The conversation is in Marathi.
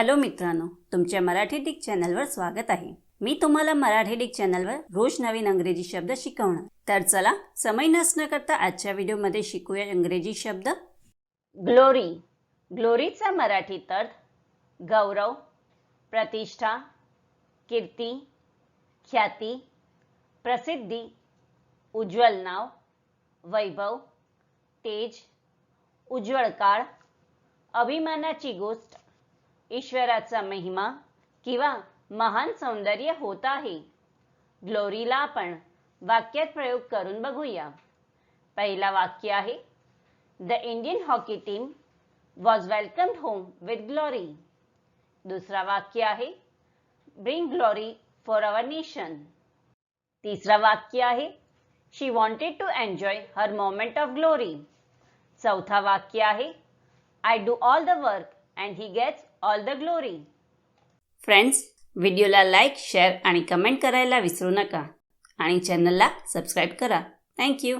हॅलो मित्रांनो तुमच्या मराठी डिक चॅनलवर स्वागत आहे. मी तुम्हाला मराठी डिक चॅनलवर रोज नवीन अंग्रेजी शब्द शिकवणार. तर चला समय नसणं करता आजच्या व्हिडिओमध्ये शिकूया इंग्रजी शब्द. ग्लोरी. ग्लोरीचा मराठीत अर्थ गौरव प्रतिष्ठा कीर्ती ख्याती प्रसिद्धी उज्ज्वल नाव वैभव तेज उज्ज्वल काळ अभिमानाची गोष्ट ईश्वराचा महिमा किंवा महान सौंदर्य होत आहे. ग्लोरीला आपण वाक्यात प्रयोग करून बघूया. पहिला वाक्य आहे the Indian hockey team was welcomed home with glory. दुसरा वाक्य आहे bring glory for our nation. तिसरा वाक्य आहे she wanted to enjoy her moment of glory. चौथा वाक्य आहे I do all the work and he gets all the glory friends व्हिडिओला लाईक शेअर आणि कमेंट करायला विसरू नका. आणि चॅनलला सबस्क्राईब करा. थँक्यू